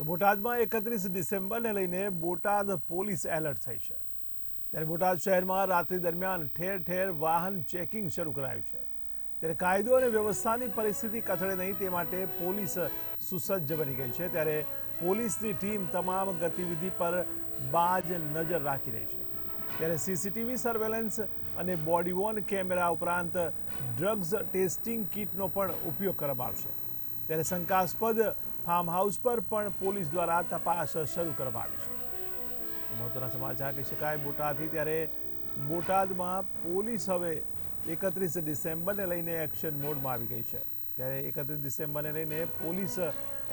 તો બોટાદમાં એકત્રીસ ડિસેમ્બરને લઈને બોટાદ પોલીસ એલર્ટ થઈ છે. ત્યારે બોટાદ શહેરમાં રાત્રિ દરમિયાન ઠેર ઠેર વાહન ચેકિંગ શરૂ કરાયું છે. ત્યારે કાયદો અને વ્યવસ્થાની પરિસ્થિતિ કથળે નહીં તે માટે પોલીસ સુસજ્જ બની ગઈ છે. ત્યારે પોલીસની ટીમ તમામ ગતિવિધિ પર બાજ નજર રાખી રહી છે. ત્યારે સીસીટીવી સર્વેલન્સ અને બોડી વોર્ન કેમેરા ઉપરાંત ડ્રગ્સ ટેસ્ટિંગ કિટનો પણ ઉપયોગ કરવામાં આવશે. ત્યારે શંકાસ્પદ ફાર્મ હાઉસ પર પણ પોલીસ દ્વારા તપાસ શરૂ કરવામાં આવી છે. મહત્વના સમાચાર કહી શકાય, બોટાદથી ત્યારે બોટાદમાં પોલીસ હવે એકત્રીસ ડિસેમ્બરને લઈને એક્શન મોડમાં આવી ગઈ છે. ત્યારે એકત્રીસ ડિસેમ્બરને લઈને પોલીસ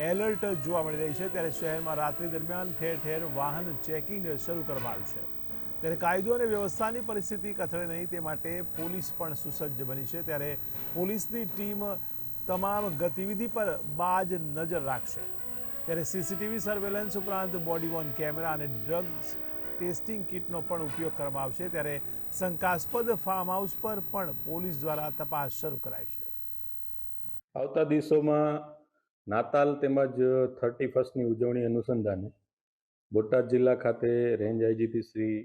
એલર્ટ જોવા મળી રહી છે. ત્યારે શહેરમાં રાત્રિ દરમિયાન ઠેર ઠેર વાહન ચેકિંગ શરૂ કરવામાં આવ્યું છે. ત્યારે કાયદો અને વ્યવસ્થાની પરિસ્થિતિ કથળે નહીં, તે માટે પોલીસ પણ સુસજ્જ બની છે. ત્યારે પોલીસની ટીમ તમામ ગતિવિધિ પર બાજ નજર રાખશે. ત્યારે સીસીટીવી સર્વેલન્સ ઉપરાંત બોડી વોર્ન કેમેરા અને ડ્રગ્સ ટેસ્ટિંગ કિટનો પણ ઉપયોગ કરવામાં આવશે. ત્યારે શંકાસ્પદ ફાર્મ હાઉસ પર પણ પોલીસ દ્વારા તપાસ શરૂ કરાઈ છે. આવતા દિવસોમાં નાતાલ તેમજ થર્ટી ફર્સ્ટની ઉજવણી અનુસંધાને બોટાદ જિલ્લા ખાતે range IGP Shri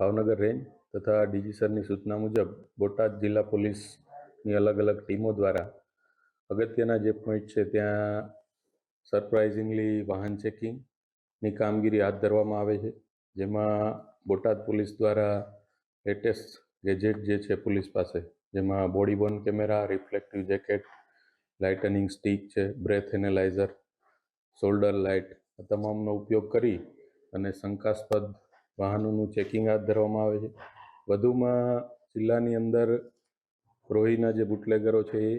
Bhavnagar range તથા ડીજી સરની સૂચના મુજબ બોટાદ જિલ્લા પોલીસની અલગ અલગ ટીમો દ્વારા અગત્યના જે પોઈન્ટ છે, ત્યાં સરપ્રાઇઝિંગલી વાહન ચેકિંગની કામગીરી હાથ ધરવામાં આવે છે. જેમાં બોટાદ પોલીસ દ્વારા લેટેસ્ટ ગેજેટ જે છે પોલીસ પાસે, જેમાં body worn camera reflective jacket lightning stick છે બ્રેથ એનેલાઇઝર શોલ્ડર લાઇટ આ તમામનો ઉપયોગ કરી અને શંકાસ્પદ વાહનોનું ચેકિંગ હાથ ધરવામાં આવે છે. વધુમાં જિલ્લાની અંદર રોહીના જે બુટલેગરો છે એ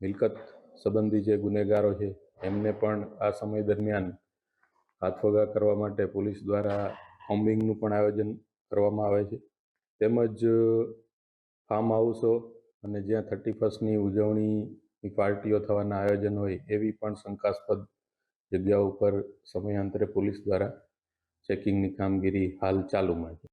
મિલકત સંબંધી જે ગુનેગારો છે, એમને પણ આ સમય દરમિયાન હાથવગા કરવા માટે પોલીસ દ્વારા કોમ્બિંગનું પણ આયોજન કરવામાં આવે છે. તેમજ ફાર્મ હાઉસો અને જ્યાં થર્ટી ફર્સ્ટની ઉજવણીની પાર્ટીઓ થવાના આયોજન હોય, એવી પણ શંકાસ્પદ જગ્યાઓ ઉપર સમયાંતરે પોલીસ દ્વારા ચેકિંગની કામગીરી હાલ ચાલુમાં છે.